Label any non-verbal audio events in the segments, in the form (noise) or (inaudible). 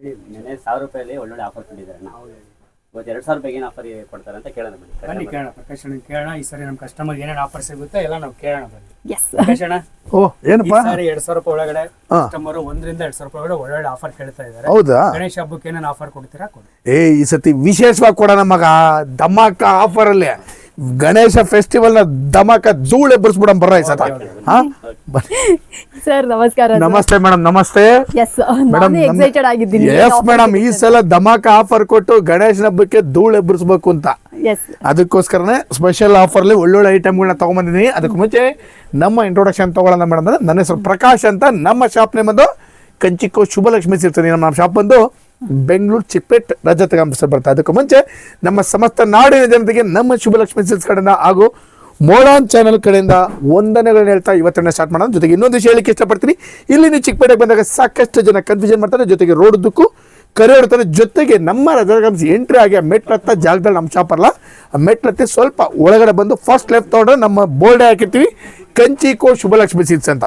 ನೆನೆ ಸಾವಿರ ರೂಪಾಯಲ್ಲಿ ಒಳ್ಳೊಳ್ಳೆ ಆಫರ್ ಕೊಟ್ಟಿದ್ದಾರೆ ನಾವು ಇವತ್ತು ಎರಡು ಸಾವಿರ ರೂಪಾಯಿ ಏನು ಆಫರ್ ಕೊಡ್ತಾರೆ ಅಂತ ಕೇಳೋಣ ಬನ್ನಿ. ಬನ್ನಿ ಕೇಳೋಣ ಪ್ರಕಾಶ್ ಅಣ್ಣ ಕೇಳೋಣ ಈ ಸರಿ ನಮ್ಮ ಕಸ್ಟಮರ್ ಏನೇನು ಆಫರ್ ಸಿಗುತ್ತೆ ಎಲ್ಲ ನಾವು ಕೇಳೋಣ ಬನ್ನಿ. ಎಸ್ ಪ್ರಕಾಶ್ ಅಣ್ಣ ಓ ಈ ಏನಪ್ಪ ಸಾರಿ ಎರಡ್ ಸಾವಿರ ರೂಪಾಯಿ ಒಳಗಡೆ. ಕಸ್ಟಮರ್ ಒಂದರಿಂದ ಎರಡ್ ಸಾವಿರ ರೂಪಾಯಿ ಒಳಗಡೆ ಒಳ್ಳೊಳ್ಳೆ ಆಫರ್ ಕೇಳ್ತಾ ಇದ್ದಾರೆ. ಹೌದಾ? ಗಣೇಶ ಹಬ್ಬಕ್ಕೆ ಏನೇನು ಆಫರ್ ಕೊಡ್ತೀರಾ? ಕೊಡಿ. ಏ ಈ ಸತಿ ವಿಶೇಷವಾಗಿ ಕೊಡೋಣ ಮಗ. ಧಮಾಕ ಆಫರ್ ಅಲ್ಲಿ. ಗಣೇಶ ಫೆಸ್ಟಿವಲ್ನ ಧಮಾಕ ಧೂಳ್ ಎಬ್ಬರಿಸ್ಬಿಡಂ ಬರ್ರ ಈ ಸತ. ಹಾ. ಸರ್ ನಮಸ್ಕಾರ ನಮಸ್ತೆ ಮೇಡಮ್ ನಮಸ್ತೆ. ಎಸ್ ನಾನು ಎಕ್ಸೈಟೆಡ್ ಆಗಿದ್ದೀನಿ. ಎಸ್ ಮೇಡಮ್ ಈ ಸಲ ಧಮಾಕ ಆಫರ್ ಕೊಟ್ಟು ಗಣೇಶನ ಹಬ್ಬಕ್ಕೆ ಧೂಳೆ ಎಬ್ಬರಿಸ್ಬೇಕು ಅಂತ. ಎಸ್ ಅದಕ್ಕೋಸ್ಕರನೇ ಸ್ಪೆಷಲ್ ಆಫರ್ಲಿ ಒಳ್ಳೊಳ್ಳೆ ಐಟಮ್ಗಳನ್ನ ತಗೊಂಬಂದಿದ್ದೀನಿ. ಅದಕ್ಕೆ ಮುಂಚೆ ನಮ್ಮ ಇಂಟ್ರೊಡಕ್ಷನ್ ತಗೊಳ್ಳೋಣ ಮೇಡಮ್ ಅಂದ್ರೆ ನನ್ನ ಹೆಸರು ಪ್ರಕಾಶ್ ಅಂತ. ನಮ್ಮ ಶಾಪ್ ನೇಮ್ ಬಂದು ಕಂಚಿಕೋ ಶುಭಲಕ್ಷ್ಮಿ ಸಿಗ್ತೀನಿ ನಮ್ಮ ಶಾಪ್ ಬಂದು ಬೆಂಗಳೂರು ಚಿಕ್ಕಪೇಟ್ ರಜತ ಗಂಬಸರ್ ಬರ್ತಾ. ಅದಕ್ಕೂ ಮುಂಚೆ ನಮ್ಮ ಸಮಸ್ತ ನಾಡಿನ ಜನತೆಗೆ ನಮ್ಮ ಶುಭಲಕ್ಷ್ಮಿ ಸಿಲ್ಸ್ ಕಡೆಯಿಂದ ಹಾಗೂ ಮೋಡಾನ್ ಚಾನಲ್ ಕಡೆಯಿಂದ ವಂದನೆಗಳನ್ನ ಹೇಳ್ತಾ ಇವತ್ತನ್ನ ಸ್ಟಾರ್ಟ್ ಮಾಡೋಣ. ಜೊತೆಗೆ ಇನ್ನೊಂದು ವಿಷಯ ಹೇಳಿಕ್ಕೆ ಇಷ್ಟಪಡ್ತೀನಿ. ಇಲ್ಲಿ ನೀವು ಚಿಕ್ಕಪೇಟೆಗೆ ಬಂದಾಗ ಸಾಕಷ್ಟು ಜನ ಕನ್ಫ್ಯೂಷನ್ ಮಾಡ್ತಾರೆ. ಜೊತೆಗೆ ರೋಡ್ ದುಕ್ಕು, ಕರೆ ಹೊಡ್ತಾರೆ ಜೊತೆಗೆ ನಮ್ಮ ರಜಾಗಮ್ಸ್ ಎಂಟ್ರಿ ಆಗಿ ಆ ಮೆಟ್ಲತ್ತ ಜಾಗದಲ್ಲಿ ನಮ್ಮ ಶಾಪ್ ಅಲ್ಲ. ಆ ಮೆಟ್ಲತ್ತಿ ಸ್ವಲ್ಪ ಒಳಗಡೆ ಬಂದು ಫಸ್ಟ್ ಲೆಫ್ಟ್ ತೊಗೊಂಡ್ರೆ ನಮ್ಮ ಬೋರ್ಡೇ ಹಾಕಿರ್ತೀವಿ. ಕಂಚಿಕೋ ಶುಭಲಕ್ಷ್ಮಿ ಸೀಟ್ಸ್ ಅಂತ.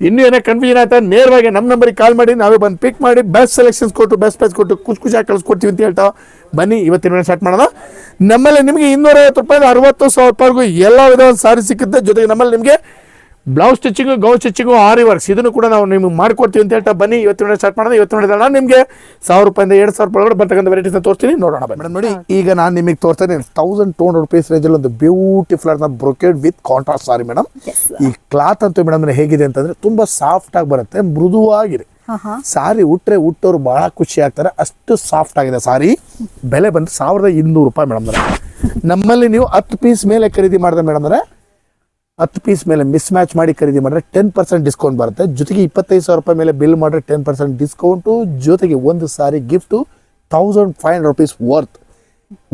ಇನ್ನೂ ಏನೋ ಕನ್ಫ್ಯೂಷನ್ ಆಯ್ತಾ? ನೇರವಾಗಿ ನಮ್ಮ ನಂಬರಿಗೆ ಕಾಲ್ ಮಾಡಿ, ನಾವೇ ಬಂದು ಪಿಕ್ ಮಾಡಿ ಬೆಸ್ಟ್ ಸೆಲೆಕ್ಷನ್ಸ್ ಕೊಟ್ಟು ಬೆಸ್ಟ್ ಪ್ರೈಸ್ ಕೊಟ್ಟು, ಖುಷಿ ಖುಷಿಯಾಗಿ ಕಳಿಸ್ಕೊಡ್ತೀವಿ ಅಂತ ಹೇಳ್ತಾ ಬನ್ನಿ, ಇವತ್ತಿನ ಸ್ಟಾರ್ಟ್ ಮಾಡೋಣ. ನಮ್ಮಲ್ಲಿ ನಿಮಗೆ ಇನ್ನೂರೈವತ್ತು ರೂಪಾಯಿ ಅರವತ್ತು ಸಾವಿರ ರೂಪಾಯಿಗೂ ಎಲ್ಲ ವಿಧವಾದ ಸಾರಿ ಸಿಕ್ಕುತ್ತೆ. ಜೊತೆಗೆ ನಮ್ಮಲ್ಲಿ ನಿಮಗೆ blouse stitching gown stitching aari works ಇದನ್ನು ಕೂಡ ನಾವು ನಿಮ್ಗೆ ಮಾಡ್ಕೊಡ್ತೀವಿ ಅಂತ ಹೇಳ್ತಾ ಬನ್ನಿ. ಇವತ್ತಿನ ಸ್ಟಾರ್ಟ್ ಮಾಡೋಣ. ಇವತ್ತು ನೋಡಿದ ನಿಮಗೆ ಸಾವಿರ ರೂಪಾಯಿಂದ ಎರಡು ಸಾವಿರ ರೂಪಾಯಿ ಒಳಗಡೆ ಬರ್ತಕ್ಕಂಥ ವೆರೈಟೀಸ್ನ ತೋರಿಸ್ತೀನಿ. ನೋಡೋಣ ಮೇಡಮ್ ನೋಡಿ ಈಗ ನಾನು ನಿಮಗೆ ತೋರಿಸ್ತೀನಿ ತೌಸಂಡ್ ಟೂ ಹಂಡ್ರೆಡ್ ರುಪೀಸ್ ರೇಂಜಲ್ಲಿ ಒಂದು ಬ್ಯೂಟಿಫುಲ್ ಆದ brocade with contrast sari madam ಈ ಕ್ಲಾತ್ ಅಂತೂ ಮೇಡಮ್ ಹೇಗಿದೆ ಅಂತಂದ್ರೆ ತುಂಬಾ ಸಾಫ್ಟ್ ಆಗಿ ಬರುತ್ತೆ ಮೃದುವಾಗಿದೆ. ಸಾರಿ ಉಟ್ರೆ ಉಟ್ಟೋರು ಬಹಳ ಖುಷಿ ಆಗ್ತಾರೆ. ಅಷ್ಟು ಸಾಫ್ಟ್ ಆಗಿದೆ ಸಾರಿ ಬೆಲೆ ಬಂದು ಸಾವಿರದ ಇನ್ನೂರು ರೂಪಾಯಿ ಮೇಡಮ್ ನಮ್ಮಲ್ಲಿ ನೀವು ಹತ್ತು ಪೀಸ್ ಮೇಲೆ ಖರೀದಿ ಮಾಡಿದ್ರೆ ಮೇಡಮ್ ಹತ್ತು ಪೀಸ್ ಮೇಲೆ ಮಿಸ್ ಮ್ಯಾಚ್ ಮಾಡಿ ಖರೀದಿ ಮಾಡಿದ್ರೆ ಟೆನ್ ಪರ್ಸೆಂಟ್ ಡಿಸ್ಕೌಂಟ್ ಬರುತ್ತೆ. ಜೊತೆಗೆ ಇಪ್ಪತ್ತೈದು ಸಾವಿರ ರೂಪಾಯಿ ಮೇಲೆ ಬಿಲ್ ಮಾಡಿದ್ರೆ ಟೆನ್ ಪರ್ಸೆಂಟ್ ಡಿಸ್ಕೌಂಟು ಜೊತೆಗೆ ಒಂದು sari gift thousand five hundred rupees worth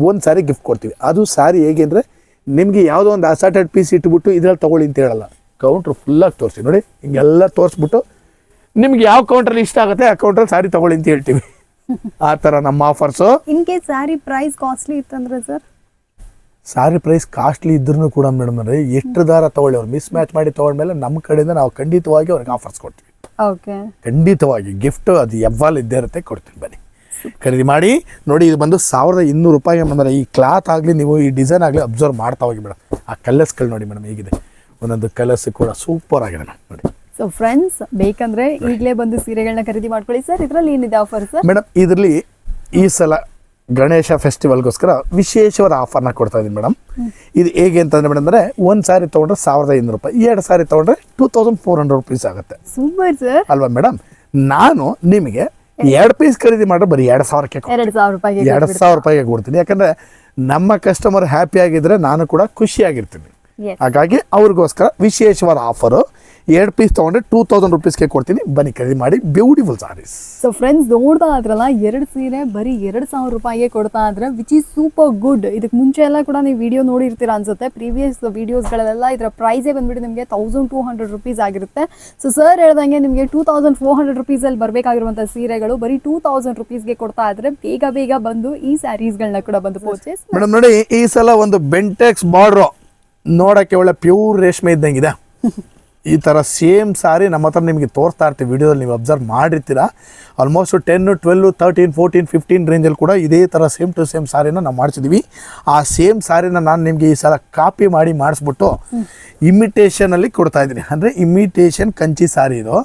ಒಂದು ಸಾರಿ ಗಿಫ್ಟ್ ಕೊಡ್ತೀವಿ. ಅದು ಸಾರಿ ಹೇಗೆ ಅಂದರೆ ನಿಮಗೆ ಯಾವುದೋ ಒಂದು ಅಸಾರ್ಟೆಡ್ ಪೀಸ್ ಇಟ್ಬಿಟ್ಟು ಇದ್ರಲ್ಲಿ ತಗೊಳ್ಳಿ ಅಂತ ಹೇಳಲ್ಲ. ಕೌಂಟ್ರ್ ಫುಲ್ಲಾಗಿ ತೋರಿಸಿ ನೋಡಿ ಹಿಂಗೆಲ್ಲ ತೋರಿಸ್ಬಿಟ್ಟು ನಿಮ್ಗೆ ಯಾವ ಕೌಂಟ್ರಲ್ಲಿ ಇಷ್ಟ ಆಗುತ್ತೆ ಆ ಕೌಂಟ್ರಲ್ಲಿ ಸಾರಿ ತಗೊಳ್ಳಿ ಅಂತ ಹೇಳ್ತೀವಿ. (laughs) ಆ ಥರ ನಮ್ಮ offers in case sari price costly ಇತ್ತಂದ್ರೆ ಸರ್ ಸಾರಿ ಪ್ರೈಸ್ ಕಾಸ್ಟ್ಲಿ ಇದ್ರೂ ಕೂಡ ಮೇಡಮ್ ಅಂದರೆ ಎಷ್ಟು ದಾರ ತಗೊಳ್ಳಿ ಅವ್ರು ಮಿಸ್ ಮ್ಯಾಚ್ ಮಾಡಿ ತಗೊಂಡ್ಮೇಲೆ ನಮ್ಮ ಕಡೆಯಿಂದ ನಾವು ಖಂಡಿತವಾಗಿ ಅವ್ರಿಗೆ ಆಫರ್ಸ್ ಕೊಡ್ತೀವಿ. ಓಕೆ. ಖಂಡಿತವಾಗಿ ಗಿಫ್ಟ್ ಅದು ಯಾವಾಗಲೂ ಇದ್ದೇ ಇರುತ್ತೆ ಕೊಡ್ತೀನಿ ಬನ್ನಿ. ಖರೀದಿ ಮಾಡಿ ನೋಡಿ ಇದು ಬಂದು ಸಾವಿರದ ಇನ್ನೂರು ರೂಪಾಯಿಗೆ ಬಂದರೆ ಈ ಕ್ಲಾತ್ ಆಗಲಿ ನೀವು ಈ ಡಿಸೈನ್ ಆಗಲಿ ಅಬ್ಸರ್ವ್ ಮಾಡ್ತಾ ಹೋಗಿ ಮೇಡಮ್. ಆ ಕಲರ್ಸ್ಗಳು ನೋಡಿ ಮೇಡಮ್ ಹೇಗಿದೆ. ಒಂದೊಂದು ಕಲರ್ಸ್ ಕೂಡ ಸೂಪರ್ ಆಗಿದೆ ಮೇಡಮ್ ನೋಡಿ. ಸೊ ಫ್ರೆಂಡ್ಸ್ ಬೇಕಂದ್ರೆ ಈಗಲೇ ಬಂದು ಸೀರೆಗಳನ್ನ ಖರೀದಿ ಮಾಡ್ಕೊಳ್ಳಿ ಸರ್ ಇದರಲ್ಲಿ ಏನಿದೆ ಆಫರ್ ಸರ್ ಮೇಡಮ್ ಇದರಲ್ಲಿ ಈ ಸಲ ಗಣೇಶ ಫೆಸ್ಟಿವಲ್ಗೋಸ್ಕರ ವಿಶೇಷವಾದ ಆಫರ್ನ ಕೊಡ್ತಾ ಇದ್ದೀನಿ ಮೇಡಮ್ ಇದು ಹೇಗೆ ಅಂತಂದ್ರೆ ಮೇಡಮ್ ಅಂದರೆ ಒಂದು ಸಾರಿ ತೊಗೊಂಡ್ರೆ ಸಾವಿರದ ಐನೂರು ರೂಪಾಯಿ ಎರಡು ಸಾರಿ ತೊಗೊಂಡ್ರೆ two thousand four hundred rupees ಆಗುತ್ತೆ. ಸೂಪರ್ ಸರ್ ಅಲ್ವಾ ಮೇಡಮ್ ನಾನು ನಿಮಗೆ ಎರಡು ಪೀಸ್ ಖರೀದಿ ಮಾಡಿದ್ರೆ ಬರೀ ಎರಡು ಸಾವಿರಕ್ಕೆ. ಎರಡ್ ಸಾವಿರ ರೂಪಾಯಿಗೆ ಎರಡು ಸಾವಿರ ರೂಪಾಯಿಗೆ ಕೊಡ್ತೀನಿ. ಯಾಕಂದ್ರೆ ನಮ್ಮ ಕಸ್ಟಮರ್ ಹ್ಯಾಪಿ ಆಗಿದ್ರೆ ನಾನು ಕೂಡ ಖುಷಿಯಾಗಿರ್ತೀನಿ. ಹಾಗಾಗಿ ಅವ್ರಿಗೋಸ್ಕರ ವಿಶೇಷವಾದ ಆಫರು ಎರಡು ಪೀಸ್ ತೊಗೊಂಡ್ರೆ ಟೂ ತೌಸಂಡ್ ರುಪೀಸ್ಗೆ ಕೊಡ್ತೀನಿ. ಬನ್ನಿ ಖರೀದಿ ಮಾಡಿ. ಬ್ಯೂಟಿಫುಲ್ ಸಾರೀಸ್ ಸೊ ಫ್ರೆಂಡ್ಸ್ ನೋಡ್ತಾ ಇದ್ರಲ್ಲ ಎರಡು ಸೀರೆ ಬರೀ ಎರಡು ಸಾವಿರ ರೂಪಾಯಿಗೆ ಕೊಡ್ತಾ ಇದ್ರೆ ವಿಚ್ ಈಸ್ ಸೂಪರ್ ಗುಡ್ ಇದಕ್ಕೆ ಮುಂಚೆ ಎಲ್ಲ ಕೂಡ ನೀವು ವಿಡಿಯೋ ನೋಡಿರ್ತೀರ ಅನ್ಸುತ್ತೆ. ಪ್ರೀವಿಯಸ್ ವಿಡಿಯೋಸ್ಗಳಲ್ಲೆಲ್ಲ ಇದರ ಪ್ರೈಸೇ ಬಂದ್ಬಿಟ್ಟು ನಿಮಗೆ ತೌಸಂಡ್ ಟೂ ಹಂಡ್ರೆಡ್ ರುಪೀಸ್ ಆಗಿರುತ್ತೆ. ಸೊ ಸರ್ ಹೇಳ್ದಂಗೆ ನಿಮಗೆ ಟೂ ತೌಸಂಡ್ ಫೋರ್ ಹಂಡ್ರೆಡ್ ರುಪೀಸಲ್ಲಿ ಬರಬೇಕಾಗಿರುವಂಥ ಸೀರೆಗಳು ಬರೀ ಟೂ ತೌಸಂಡ್ ರುಪೀಸ್ಗೆ ಕೊಡ್ತಾ ಇದ್ರೆ ಬೇಗ ಬೇಗ ಬಂದು ಈ ಸ್ಯಾರೀಸ್ಗಳನ್ನ ಕೂಡ ಬಂದು ಪರ್ಚೇಸ್ ಮೇಡಮ್ ನೋಡಿ ಈ ಸಲ ಒಂದು ಬೆಂಟೆಕ್ಸ್ ಬಾರ್ಡ್ರು ನೋಡೋಕ್ಕೆ ಒಳ್ಳೆ ಪ್ಯೂರ್ ರೇಷ್ಮೆ ಇದ್ದಂಗಿದೆ ಈ ಥರ ಸೇಮ್ ಸಾರಿ ನಮ್ಮ ಹತ್ರ ನಿಮಗೆ ತೋರಿಸ್ತಾ ಇರ್ತೀವಿ ವಿಡಿಯೋದಲ್ಲಿ ನೀವು observe ಮಾಡಿರ್ತೀರ. Almost ten twelve thirteen fourteen fifteen ರೇಂಜಲ್ಲಿ ಕೂಡ ಇದೇ ಥರ ಸೇಮ್ ಟು ಸೇಮ್ ಸಾರಿನ ನಾವು ಮಾಡಿಸಿದ್ವಿ. ಆ ಸೇಮ್ ಸಾರಿನ ನಾನು ನಿಮಗೆ ಈ ಸಲ ಕಾಪಿ ಮಾಡಿ ಮಾಡಿಸ್ಬಿಟ್ಟು ಇಮಿಟೇಷನಲ್ಲಿ ಕೊಡ್ತಾ ಇದ್ದೀನಿ. ಅಂದರೆ ಇಮಿಟೇಷನ್ ಕಂಚಿ ಸಾರಿ ಇದು.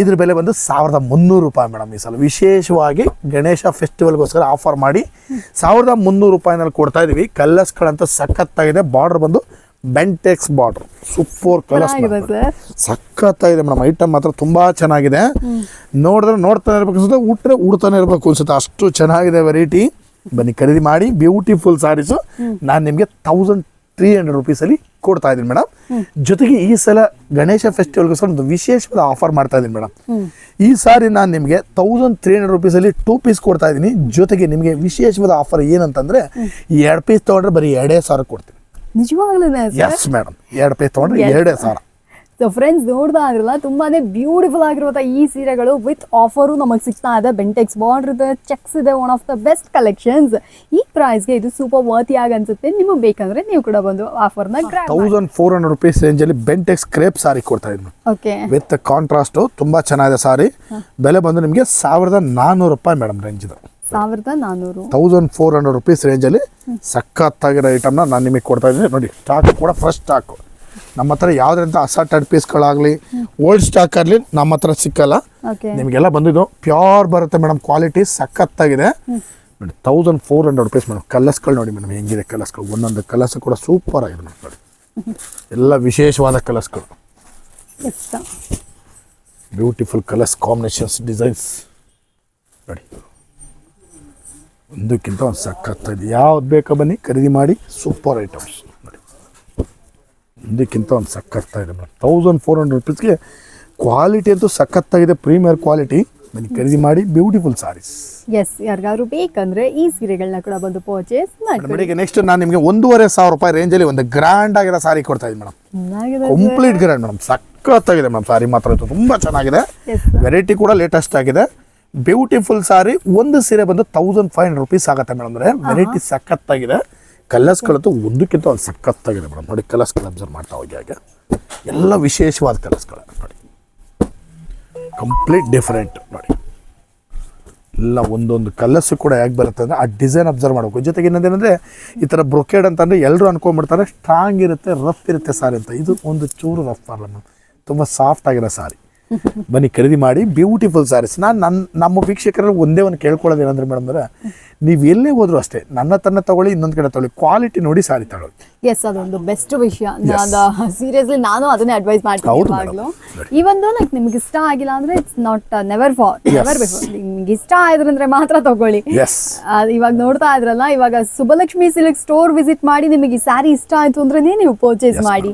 ಇದ್ರ ಬೆಲೆ ಬಂದು ಸಾವಿರದ ಮುನ್ನೂರು ರೂಪಾಯಿ ಮೇಡಮ್ ಈ ಸಲ. ವಿಶೇಷವಾಗಿ ಗಣೇಶ ಫೆಸ್ಟಿವಲ್ಗೋಸ್ಕರ ಆಫರ್ ಮಾಡಿ ಸಾವಿರದ ಮುನ್ನೂರು ರೂಪಾಯಿನಲ್ಲಿ ಕೊಡ್ತಾ ಇದ್ದೀವಿ ಕಲ್ಲಸ್ಗಳಂತ ಸಖತ್ತಾಗಿದೆ. ಬಾರ್ಡರ್ ಬಂದು ಬೆಂಟೆಕ್ಸ್ ಬಾರ್ಡರ್ ಸೂಪರ್ ಕಲರ್ಸ್ ಸಖತ್ತಾಗಿದೆ ಮೇಡಮ್. ಐಟಮ್ ಮಾತ್ರ ತುಂಬ ಚೆನ್ನಾಗಿದೆ. ನೋಡಿದ್ರೆ ನೋಡ್ತಾನೆ ಇರ್ಬೇಕು ಅನ್ಸುತ್ತೆ ಉಟ್ರೆ ಉಡ್ತಾನೆ ಇರಬೇಕು ಅನ್ಸುತ್ತೆ. ಅಷ್ಟು ಚೆನ್ನಾಗಿದೆ ವೆರೈಟಿ ಬನ್ನಿ ಖರೀದಿ ಮಾಡಿ. ಬ್ಯೂಟಿಫುಲ್ ಸಾರೀಸು ನಾನು ನಿಮಗೆ ತೌಸಂಡ್ ತ್ರೀ ಹಂಡ್ರೆಡ್ ರುಪೀಸಲ್ಲಿ ಕೊಡ್ತಾ ಇದ್ದೀನಿ ಮೇಡಮ್. ಜೊತೆಗೆ ಈ ಸಲ ಗಣೇಶ ಫೆಸ್ಟಿವಲ್ಗೋಸ್ಕರ ಒಂದು ವಿಶೇಷವಾದ ಆಫರ್ ಮಾಡ್ತಾ ಇದ್ದೀನಿ ಮೇಡಮ್. ಈ ಸಾರಿ ನಾನು ನಿಮಗೆ ತೌಸಂಡ್ ತ್ರೀ ಹಂಡ್ರೆಡ್ ರುಪೀಸಲ್ಲಿ ಟೂ ಪೀಸ್ ಕೊಡ್ತಾ ಇದ್ದೀನಿ. ಜೊತೆಗೆ ನಿಮಗೆ ವಿಶೇಷವಾದ ಆಫರ್ ಏನಂತಂದರೆ ಎರಡು ಪೀಸ್ ತೊಗೊಂಡ್ರೆ ಬರೀ ಎರಡೇ ಸಾವಿರ ಕೊಡ್ತೀನಿ. ನಿಜವಾಗ್ಲೂ ಎಸ್ ಮೇಡಮ್ ಎರಡು ಪೀಸ್ ತೊಗೊಂಡ್ರೆ. ಎರಡೇ ಸಾವಿರ ಸೊ ಫ್ರೆಂಡ್ಸ್ ನೋಡ್ತಾ ಇದ್ರಲ್ಲ ತುಂಬಾನೇ ಬ್ಯೂಟಿಫುಲ್ ಆಗಿರುವಂಥ ಈ ಸೀರೆಗಳು ವಿತ್ ಆಫರು ನಮಗೆ ಸಿಗ್ತಾ ಇದೆ. ಬೆಂಟೆಕ್ಸ್ ಬಾರ್ಡರ್ ಇದೆ ಚೆಕ್ಸ್ ಇದೆ one of the best collections ಈ ಪ್ರೈಸ್ಗೆ ಇದು ಸೂಪರ್ ವರ್ತಿ ಆಗ ಅನ್ಸುತ್ತೆ. ನಿಮಗೆ ಬೇಕಂದ್ರೆ ನೀವು ಕೂಡ ಬಂದು offer grab thousand four hundred rupees ರೇಂಜಲ್ಲಿ ಬೆಂಟೆಕ್ಸ್ ಕ್ರೇಪ್ ಸಾರಿ ಕೊಡ್ತಾ ಇದ್ದೀನಿ ಓಕೆ ವಿತ್ ಕಾಂಟ್ರಾಸ್ಟು ತುಂಬಾ ಚೆನ್ನಾಗಿದೆ ಸಾರಿ ಬೆಲೆ ಬಂದು ನಿಮಗೆ ಸಾವಿರದ ನಾನ್ನೂರು ರೂಪಾಯಿ ಮೇಡಮ್ ರೇಂಜ್ ಇದು. ಸಾವಿರದ ನಾನ್ನೂರು ತೌಸಂಡ್ ಫೋರ್ ಹಂಡ್ರೆಡ್ ರುಪೀಸ್ ರೇಂಜಲ್ಲಿ ಸಖತ್ತಾಗಿರೋ ಐಟಮ್ನ ನಾನು ನಿಮಗೆ ಕೊಡ್ತಾ ಇದ್ದೀನಿ. ನೋಡಿ ಸ್ಟಾಕ್ ಕೂಡ ಫಸ್ಟ್ ಸ್ಟಾಕು ನಮ್ಮ ಹತ್ರ ಯಾವುದ್ರಿಂದ ಅಸಾರ್ಟೆಡ್ ಪೀಸ್ಗಳಾಗಲಿ ಓಲ್ಡ್ ಸ್ಟಾಕ್ ಆಗಲಿ ನಮ್ಮ ಹತ್ರ ಸಿಕ್ಕಲ್ಲ. ನಿಮಗೆಲ್ಲ ಬಂದಿದ್ದು ಪ್ಯೂರ್ ಬರುತ್ತೆ ಮೇಡಮ್ ಕ್ವಾಲಿಟಿ ಸಖತ್ತಾಗಿದೆ. ನೋಡಿ thousand four hundred rupees madam ಕಲರ್ಸ್ಗಳು ನೋಡಿ ಮೇಡಮ್ ಹೆಂಗಿದೆ ಕಲರ್ಸ್ಗಳು ಒಂದೊಂದು ಕಲರ್ಸ್ ಕೂಡ ಸೂಪರ್ ಆಗಿದೆ ಮೇಡಮ್ ನೋಡಿ. ಎಲ್ಲ ವಿಶೇಷವಾದ ಕಲರ್ಸ್ಗಳು ಬ್ಯೂಟಿಫುಲ್ ಕಲರ್ಸ್ ಕಾಂಬಿನೇಷನ್ಸ್ ಡಿಸೈನ್ಸ್ ನೋಡಿ. ಒಂದಕ್ಕಿಂತ ಒಂದು ಸಖತ್ತಾಗಿದೆ ಯಾವ್ದು ಬೇಕೋ ಬನ್ನಿ ಖರೀದಿ ಮಾಡಿ ಸೂಪರ್ ಐಟಮ್ಸ್ ನೋಡಿ ಒಂದಕ್ಕಿಂತ ಒಂದು ಸಖತ್ತಾಗಿದೆ ಮೇಡಮ್ ತೌಸಂಡ್ ಫೋರ್ ಹಂಡ್ರೆಡ್ ರುಪೀಸ್ಗೆ ಕ್ವಾಲಿಟಿ ಅಂತೂ ಸಖತ್ತಾಗಿದೆ ಪ್ರೀಮಿಯರ್ ಕ್ವಾಲಿಟಿ ಬನ್ನಿ ಖರೀದಿ ಮಾಡಿ ಬ್ಯೂಟಿಫುಲ್ ಸಾರೀಸ್ ಎಸ್ ಯಾರಿಗಾದ್ರು ಬೇಕಂದ್ರೆ ಈ ಸೀರೆಗಳನ್ನ ಕೂಡ ಬಂದು ಪರ್ಚೇಸ್ ಮಾಡಿ ಈಗ ನೆಕ್ಸ್ಟ್ ನಾನು ನಿಮಗೆ ಒಂದೂವರೆ ಸಾವಿರ ರೂಪಾಯಿ ರೇಂಜಲ್ಲಿ ಒಂದು ಗ್ರ್ಯಾಂಡ್ ಆಗಿರೋ ಸಾರಿ ಕೊಡ್ತಾ ಇದ್ದೀನಿ ಮೇಡಮ್. Complete grand madam. ಸಖತ್ತಾಗಿದೆ ಮೇಡಮ್. ಸಾರಿ ಮಾತ್ರ ತುಂಬ ಚೆನ್ನಾಗಿದೆ. ವೆರೈಟಿ ಕೂಡ ಲೇಟೆಸ್ಟ್ ಆಗಿದೆ. ಬ್ಯೂಟಿಫುಲ್ ಸಾರಿ ಒಂದು ಸೀರೆ ಬಂದು ತೌಸಂಡ್ ಫೈವ್ ಹಂಡ್ರೆಡ್ ರುಪೀಸ್ ಆಗುತ್ತೆ ಮೇಡಮ್ ಅಂದರೆ ವೆರೈಟಿ ಸಖತ್ತಾಗಿದೆ. ಕಲರ್ಸ್ಗಳಂತೂ ಒಂದಕ್ಕಿಂತ ಒಂದು ಸಖತ್ತಾಗಿದೆ ಮೇಡಮ್ ನೋಡಿ ಕಲರ್ಸ್ಗಳು ಅಬ್ಸರ್ವ್ ಮಾಡ್ತಾ ಹೋಗಿ ಹಾಗೆ. ಎಲ್ಲ ವಿಶೇಷವಾದ ಕಲರ್ಸ್ಗಳು ನೋಡಿ. ಕಂಪ್ಲೀಟ್ ಡಿಫ್ರೆಂಟ್ ನೋಡಿ. ಎಲ್ಲ ಒಂದೊಂದು ಕಲರ್ಸು ಕೂಡ ಹೇಗೆ ಬರುತ್ತೆ ಅಂದರೆ ಆ ಡಿಸೈನ್ ಅಬ್ಸರ್ವ್ ಮಾಡಬೇಕು. ಜೊತೆಗೆ ಇನ್ನೊಂದೇನೆಂದರೆ ಈ ಥರ ಬ್ರೊಕೇಡ್ ಅಂತಂದರೆ ಎಲ್ಲರೂ ಅನ್ಕೊಂಡ್ಬಿಡ್ತಾರೆ ಸ್ಟ್ರಾಂಗ್ ಇರುತ್ತೆ ರಫ್ ಇರುತ್ತೆ ಸಾರಿ ಅಂತ. ಇದು ಒಂದು ಚೂರು ರಫ್ ಅಲ್ಲ ತುಂಬ ಸಾಫ್ಟ್ ಆಗಿರೋ ಸಾರಿ ಬನ್ನಿ, ಖರೀದಿ ಮಾಡಿ ಬ್ಯೂಟಿಫುಲ್ ಸ್ಯಾರೀಸ್ ನಾನು ನನ್ನ ನಮ್ಮ ವೀಕ್ಷಕರಲ್ಲಿ ಒಂದೇ ಒಂದು ಕೇಳ್ಕೊಳ್ಳೋದು ಏನಂದ್ರೆ ಮೇಡಮ್ ಅಂದರೆ ನೀವು ಎಲ್ಲೇ ಹೋದ್ರು ಅಷ್ಟೇ ನನ್ನ ತನ್ನ ತಗೊಳ್ಳಿ ಇನ್ನೊಂದು ಕಡೆ ತಗೊಳ್ಳಿ ಕ್ವಾಲಿಟಿ ನೋಡಿ ಸಾರಿ ತಗೊಳ್ಳಿ ಎಸ್ ಅದೊಂದು ಬೆಸ್ಟ್ ವಿಷಯ ಸೀರಿಯಸ್ಲಿ ನಾನು ಅದನ್ನೇ ಅಡ್ವೈಸ್ ಮಾಡ್ತೀನಿ ಈ ಒಂದು ಲೈಕ್ ನಿಮ್ಗೆ ಇಷ್ಟ ಆಗಿಲ್ಲ ಅಂದ್ರೆ it's not never for never before ನಿಮ್ಗೆ ಇಷ್ಟ ಆಯ್ದ್ರಂದ್ರೆ ಮಾತ್ರ ತಗೊಳ್ಳಿ. ಇವಾಗ ನೋಡ್ತಾ ಇದ್ರಲ್ಲ ಇವಾಗ ಸುಬಲಕ್ಷ್ಮಿ ಸಿಲ್ಕ್ ಸ್ಟೋರ್ ವಿಸಿಟ್ ಮಾಡಿ ನಿಮಗೆ ಈ ಸ್ಯಾರಿ ಇಷ್ಟ ಆಯ್ತು ಅಂದ್ರೆ ನೀವು ಪರ್ಚೇಸ್ ಮಾಡಿ.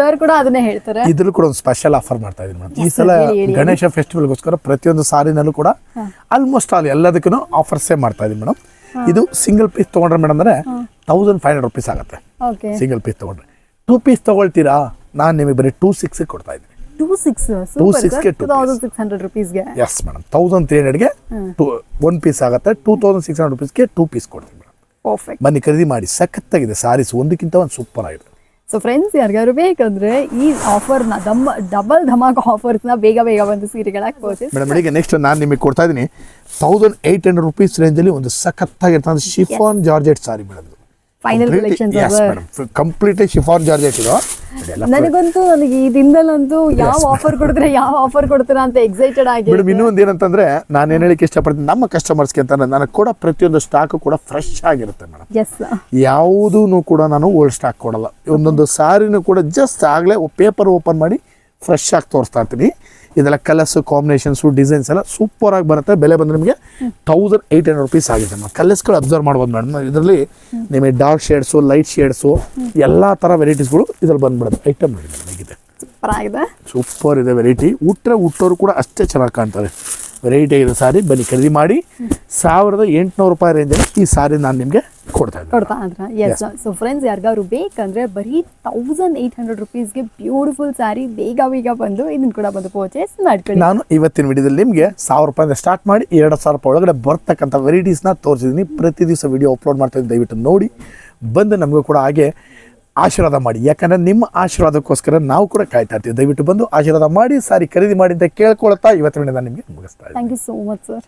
ಸರ್ ಕೂಡ ಅದನ್ನೇ ಹೇಳ್ತಾರೆ. ಇದ್ರಲ್ಲೂ ಕೂಡ ಒಂದು ಸ್ಪೆಷಲ್ ಆಫರ್ ಮಾಡ್ತಾ ಇದ್ದೀನಿ ಮೇಡಮ್ ಈ ಸಲ ಗಣೇಶ ಫೆಸ್ಟಿವಲ್ ಗೋಸ್ಕರ ಗಣೇಶ ಫೆಸ್ಟಿವಲ್ಗೋಸ್ಕರ ಪ್ರತಿಯೊಂದು ಸಾರಿನಲ್ಲೂ ಕೂಡ ಆಲ್ಮೋಸ್ಟ್ ಆಲ್ ಎಲ್ಲದಕ್ಕೂ ಆಫರ್ಸೇ ಮಾಡ್ತಾ ಇದ್ದೀನಿ ಮೇಡಮ್ ಇದು ಸಿಂಗಲ್ ಪೀಸ್ ತೊಗೊಂಡ್ರೆ ಮೇಡಮ್ ಅಂದರೆ ತೌಸಂಡ್ ಫೈವ್ ಹಂಡ್ರೆಡ್ ರುಪೀಸ್ ಆಗುತ್ತೆ. ಸಿಂಗಲ್ ಪೀಸ್ ತೊಗೊಂಡ್ರೆ. ಟೂ ಪೀಸ್ ತೊಗೊಳ್ತೀರಾ? ನಾನು ನಿಮಗೆ ಬರೀ ಟೂ ಸಿಕ್ಸ್ ಕೊಡ್ತಾ ಇದ್ದೀನಿ. ಟೂ ಸಿಕ್ಸ್ ಟೂ 6 ಗೆ ಟೂ ತೌಸಂಡ್ ಸಿಕ್ಸ್ ಹಂಡ್ರೆಡ್ ರುಪೀಸ್ಗೆ ಎಸ್ ಮೇಡಮ್ ತೌಸಂಡ್ ತ್ರೀ ಹಂಡ್ರೆಡ್ಗೆ ಟೂ ಒನ್ ಪೀಸ್ ಆಗುತ್ತೆ. ಟೂ ತೌಸಂಡ್ ಸಿಕ್ಸ್ ಹಂಡ್ರೆಡ್ ರುಪೀಸ್ಗೆ ಟೂ ಪೀಸ್ ಕೊಡ್ತೀನಿ ಮೇಡಮ್ ಪರ್ಫೆಕ್ಟ್ ಬನ್ನಿ ಖರೀದಿ ಮಾಡಿ. ಸಖತ್ತಾಗಿದೆ. ಸಾರೀಸ್ ಒಂದಕ್ಕಿಂತ ಒಂದು ಸೂಪರ್ ಆಗಿದೆ. ಸೊ ಫ್ರೆಂಡ್ಸ್ ಯಾರಿಗಾದ್ರು ಬೇಕಂದ್ರೆ ಈ ಆಫರ್ನ ದಮ್ಮ ಡಬಲ್ ಧಮಾಕ್ ಆಫರ್ಸ್ನ ಬೇಗ ಬೇಗ ಬಂದು ಸೀರೆಗಳಾಗಿ ಪರ್ಚೇಸ್ ಮೇಡಮ್ ಈಗ ನೆಕ್ಸ್ಟ್ ನಾನು ನಿಮಗೆ ಕೊಡ್ತಾ ಇದ್ದೀನಿ. ತೌಸಂಡ್ ಏಯ್ಟ್ ಹಂಡ್ರೆಡ್ ರುಪೀಸ್ ರೇಂಜಲ್ಲಿ ಒಂದು ಸಖತ್ತಾಗಿರ್ತಂದ್ರೆ chiffon georgette sari madam final collections georgette ಇದು ಇದೆಲ್ಲ ನನಗಂತೂ ನನಗೆ ಈ ದಿನದಲ್ಲಂತೂ ಯಾವ ಆಫರ್ ಕೊಡಿದ್ರೆ ಯಾವ ಆಫರ್ ಕೊಡ್ತೀರಾ ಅಂತ ಎಕ್ಸೈಟೆಡ್ ಆಗಿ ಮೇಡಮ್ ಇನ್ನೊಂದು ಏನಂತಂದ್ರೆ ನಾನು ಏನು ಹೇಳಕ್ಕೆ ಇಷ್ಟಪಡ್ತೀನಿ ನಮ್ಮ ಕಸ್ಟಮರ್ಸ್ಗೆ ಅಂತ ನನಗೆ ಕೂಡ ಪ್ರತಿಯೊಂದು ಸ್ಟಾಕ್ ಕೂಡ ಫ್ರೆಶ್ ಆಗಿರುತ್ತೆ ಮೇಡಮ್ ಎಸ್ ಯಾವುದೂ ಕೂಡ ನಾನು ಓಲ್ಡ್ ಸ್ಟಾಕ್ ಕೊಡಲ್ಲ. ಒಂದೊಂದು ಸಾರಿನೂ ಕೂಡ ಜಸ್ಟ್ ಆಗಲೇ ಪೇಪರ್ ಓಪನ್ ಮಾಡಿ ಫ್ರೆಶ್ ಆಗಿ ತೋರಿಸ್ತಾ ಇರ್ತೀನಿ. ಇದೆಲ್ಲ ಕಲರ್ಸ್ ಕಾಂಬಿನೇಷನ್ಸು ಡಿಸೈನ್ಸ್ ಎಲ್ಲ ಸೂಪರ್ ಆಗಿ ಬರುತ್ತೆ. ಬೆಲೆ ಬಂದು ನಿಮಗೆ ತೌಸಂಡ್ ಏಯ್ಟ್ ಹಂಡ್ರೆಡ್ ರುಪೀಸ್ ಆಗಿದೆ. ಮೇಡಮ್ ಕಲರ್ಸ್ಗಳು ಅಬ್ಸರ್ವ್ ಮಾಡ್ಬೋದು ಮೇಡಮ್ ಇದರಲ್ಲಿ ನಿಮಗೆ ಡಾರ್ಕ್ ಶೇಡ್ಸು ಲೈಟ್ ಶೇಡ್ಸು ಎಲ್ಲ ಥರ ವೆರೈಟೀಸ್ಗಳು ಇದ್ರಲ್ಲಿ ಬಂದ್ಬಿಡುತ್ತೆ. ಐಟಮ್ ಆಗಿದೆ. ಸೂಪರ್ ಇದೆ ವೆರೈಟಿ ಉಟ್ಟರೆ ಹುಟ್ಟೋರು ಕೂಡ ಅಷ್ಟೇ ಚೆನ್ನಾಗಿ ಕಾಣ್ತಾರೆ. ವೆರೈಟಿ ಆಗಿರೋ ಸಾರಿ ಬನ್ನಿ ಖರೀದಿ ಮಾಡಿ ಸಾವಿರದ ಎಂಟುನೂರು ರೂಪಾಯಿ ರೇಂಜಲ್ಲಿ ಈ ಸಾರಿ ನಾನು ನಿಮಗೆ ಕೊಡ್ತಾ ಇದ್ದೀನಿ. ಸೊ ಫ್ರೆಂಡ್ಸ್ ಯಾರಿಗಾದ್ರು ಬೇಕಂದ್ರೆ ಬರೀ ತೌಸಂಡ್ ಏಯ್ಟ್ ಹಂಡ್ರೆಡ್ ರುಪೀಸ್ಗೆ ಬ್ಯೂಟಿಫುಲ್ ಸ್ಯಾರಿ ಬೇಗ ಬೇಗ ಬಂದು ಇದನ್ನ ಕೂಡ ಬಂದು ಪರ್ಚೇಸ್ ಮಾಡ್ಕೊಳ್ಳಿ. ನಾನು ಇವತ್ತಿನ ವಿಡಿಯೋದಲ್ಲಿ ನಿಮಗೆ ಸಾವಿರ ರೂಪಾಯಿಂದ ಸ್ಟಾರ್ಟ್ ಮಾಡಿ ಎರಡು ಸಾವಿರ ರೂಪಾಯಿ ಒಳಗಡೆ ಬರ್ತಕ್ಕಂಥ ವೆರೈಟೀಸ್ನ ತೋರಿಸಿದ್ದೀನಿ ಪ್ರತಿ ದಿವಸ ವಿಡಿಯೋ ಅಪ್ಲೋಡ್ ಮಾಡ್ತಾ ಇದ್ದೀನಿ. ದಯವಿಟ್ಟು ನೋಡಿ. ಬಂದು ನಮಗೂ ಕೂಡ ಹಾಗೆ ಆಶೀರ್ವಾದ ಮಾಡಿ. ಯಾಕಂದರೆ ನಿಮ್ಮ ಆಶೀರ್ವಾದಕ್ಕೋಸ್ಕರ ನಾವು ಕೂಡ ಕಾಯ್ತಾ ಇರ್ತೀವಿ. ದಯವಿಟ್ಟು ಬಂದು ಆಶೀರ್ವಾದ ಮಾಡಿ, ಸಾರಿ ಖರೀದಿ ಮಾಡಿ ಅಂತ ಕೇಳ್ಕೊಳ್ತಾ ಇವತ್ತಿನ ನಿಮಗೆ ಮುಗಿಸ್ತಾ thank you so much sir